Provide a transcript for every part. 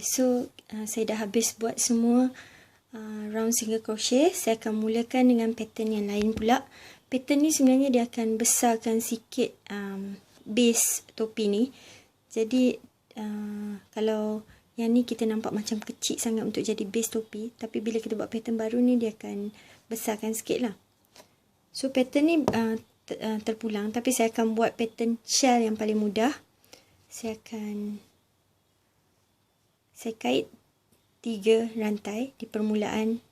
So, uh, saya dah habis buat semua uh, round single crochet. Saya akan mulakan dengan pattern yang lain pula. Pattern ni sebenarnya dia akan besarkan sikit um, base topi ni. Jadi, uh, kalau yang ni kita nampak macam kecil sangat untuk jadi base topi. Tapi bila kita buat pattern baru ni, dia akan besarkan sikit lah. So, pattern ni uh, terpulang. Tapi saya akan buat pattern shell yang paling mudah. Saya akan saya kait tiga rantai di permulaan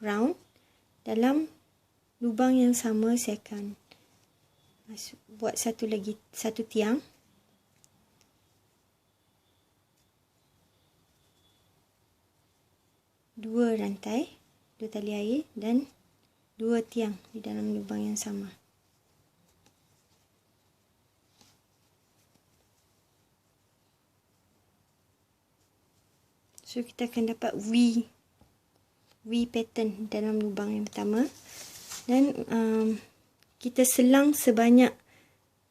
round dalam lubang yang sama saya akan masuk, buat satu lagi satu tiang. Dua rantai dua tali air dan dua tiang di dalam lubang yang sama So kita akan dapat V V pattern dalam lubang yang pertama. Dan um, kita selang sebanyak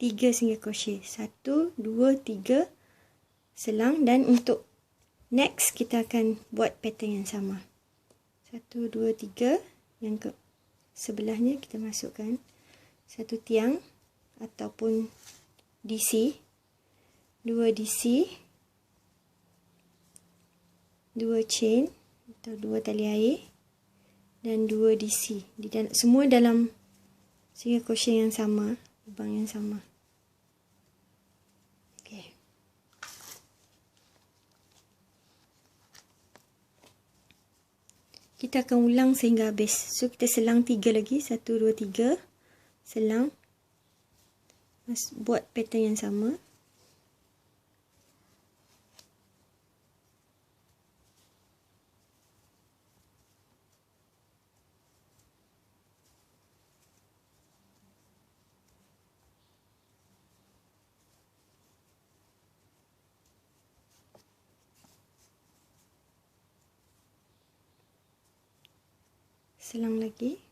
3 single crochet. 1 2 3 selang. Dan untuk next kita akan buat pattern yang sama. 1 2 3 yang ke sebelahnya kita masukkan satu tiang ataupun DC 2 DC dua chain atau dua tali air dan dua DC. Di dalam, semua dalam single crochet yang sama, lubang yang sama. Kita akan ulang sehingga habis. So kita selang tiga lagi, satu, dua, tiga, selang. Buat pattern yang sama. Selang lagi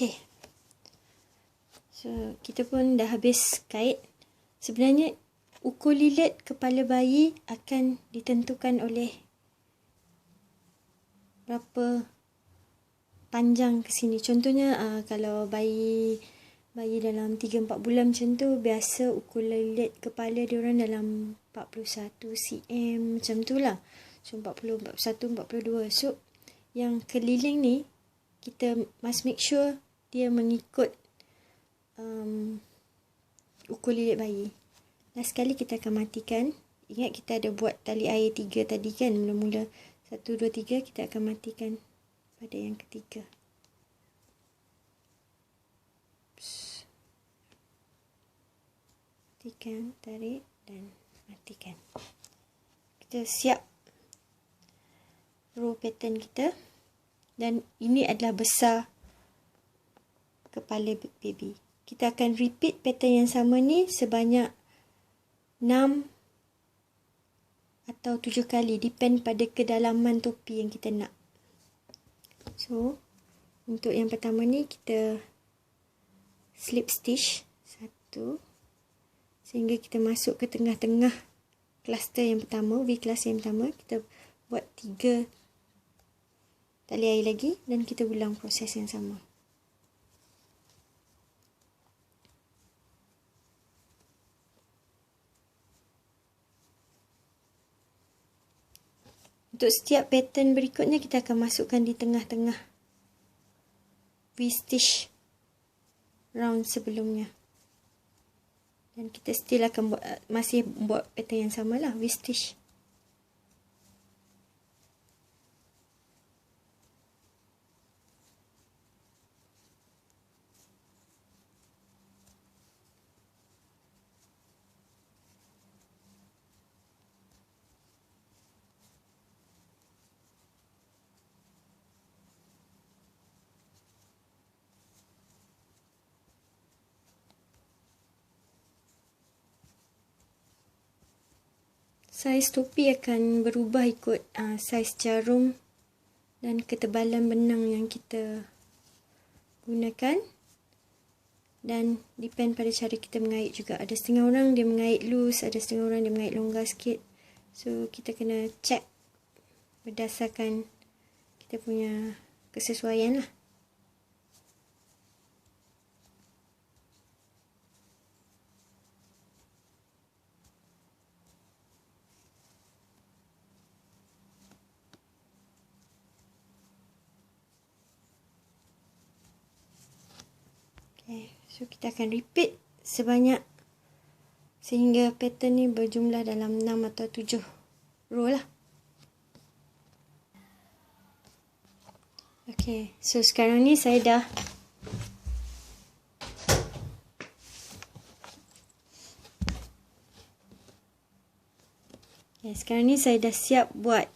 Okay. So, kita pun dah habis kait. Sebenarnya, ukur lilit kepala bayi akan ditentukan oleh berapa panjang ke sini. Contohnya uh, kalau bayi bayi dalam 3 4 bulan macam tu biasa ukur lilit kepala dia orang dalam 41 cm macam tu lah. So 40 41 42. So yang keliling ni kita must make sure dia mengikut um, ukur lilit bayi. Last sekali kita akan matikan. Ingat kita ada buat tali air tiga tadi kan. Mula-mula satu, dua, tiga kita akan matikan pada yang ketiga. Matikan, tarik dan matikan. Kita siap row pattern kita. Dan ini adalah besar kepala baby. Kita akan repeat pattern yang sama ni sebanyak 6 atau 7 kali. Depend pada kedalaman topi yang kita nak. So, untuk yang pertama ni kita slip stitch satu sehingga kita masuk ke tengah-tengah cluster yang pertama, V cluster yang pertama, kita buat tiga tali air lagi dan kita ulang proses yang sama. Untuk setiap pattern berikutnya kita akan masukkan di tengah-tengah V-stitch round sebelumnya. Dan kita still akan buat, masih buat pattern yang sama lah, V-stitch. Saiz topi akan berubah ikut uh, saiz jarum dan ketebalan benang yang kita gunakan. Dan depend pada cara kita mengait juga. Ada setengah orang dia mengait loose, ada setengah orang dia mengait longgar sikit. So kita kena check berdasarkan kita punya kesesuaian lah. Okay, so kita akan repeat sebanyak sehingga pattern ni berjumlah dalam 6 atau 7 row lah. Okay, so sekarang ni saya dah Okay, sekarang ni saya dah siap buat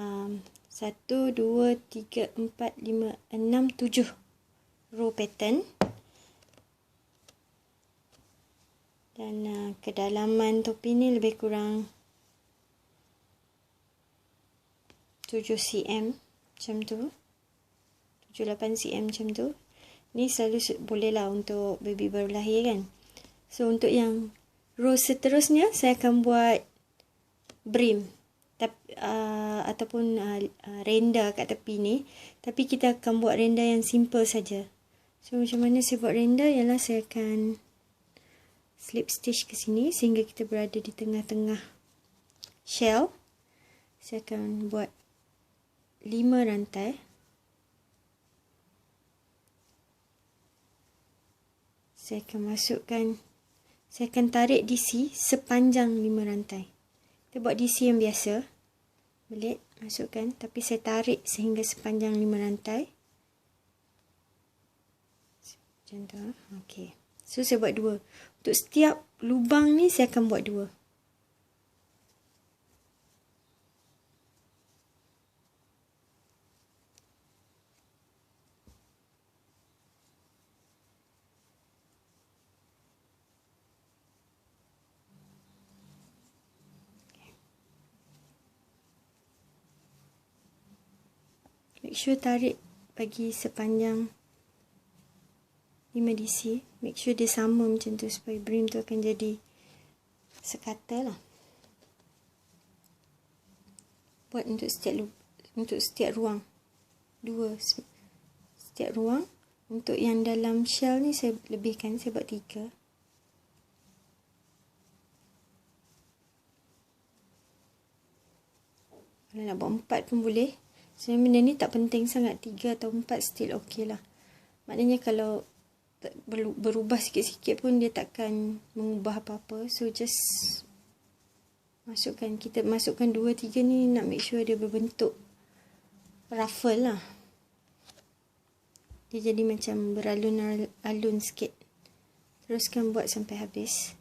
um, 1, 2, 3, 4, 5, 6, 7 row pattern dan uh, kedalaman topi ni lebih kurang 7 cm macam tu. 7-8 cm macam tu. Ni selalu boleh lah untuk baby baru lahir kan. So untuk yang row seterusnya saya akan buat brim. Uh, ataupun uh, renda kat tepi ni. Tapi kita akan buat renda yang simple saja. So macam mana saya buat render ialah saya akan slip stitch ke sini sehingga kita berada di tengah-tengah shell. Saya akan buat 5 rantai. Saya akan masukkan saya akan tarik DC sepanjang 5 rantai. Kita buat DC yang biasa. Belit masukkan tapi saya tarik sehingga sepanjang 5 rantai. Macam tu. Ah. Okey. So, saya buat dua. Untuk setiap lubang ni, saya akan buat dua. Make sure tarik bagi sepanjang 5 DC. Make sure dia sama macam tu supaya brim tu akan jadi sekata lah. Buat untuk setiap untuk setiap ruang. Dua setiap ruang. Untuk yang dalam shell ni saya lebihkan, saya buat tiga. Kalau nak buat empat pun boleh. Sebenarnya benda ni tak penting sangat. Tiga atau empat still okey lah. Maknanya kalau berubah sikit-sikit pun dia takkan mengubah apa-apa. So just masukkan kita masukkan dua tiga ni nak make sure dia berbentuk ruffle lah. Dia jadi macam beralun-alun sikit. Teruskan buat sampai habis.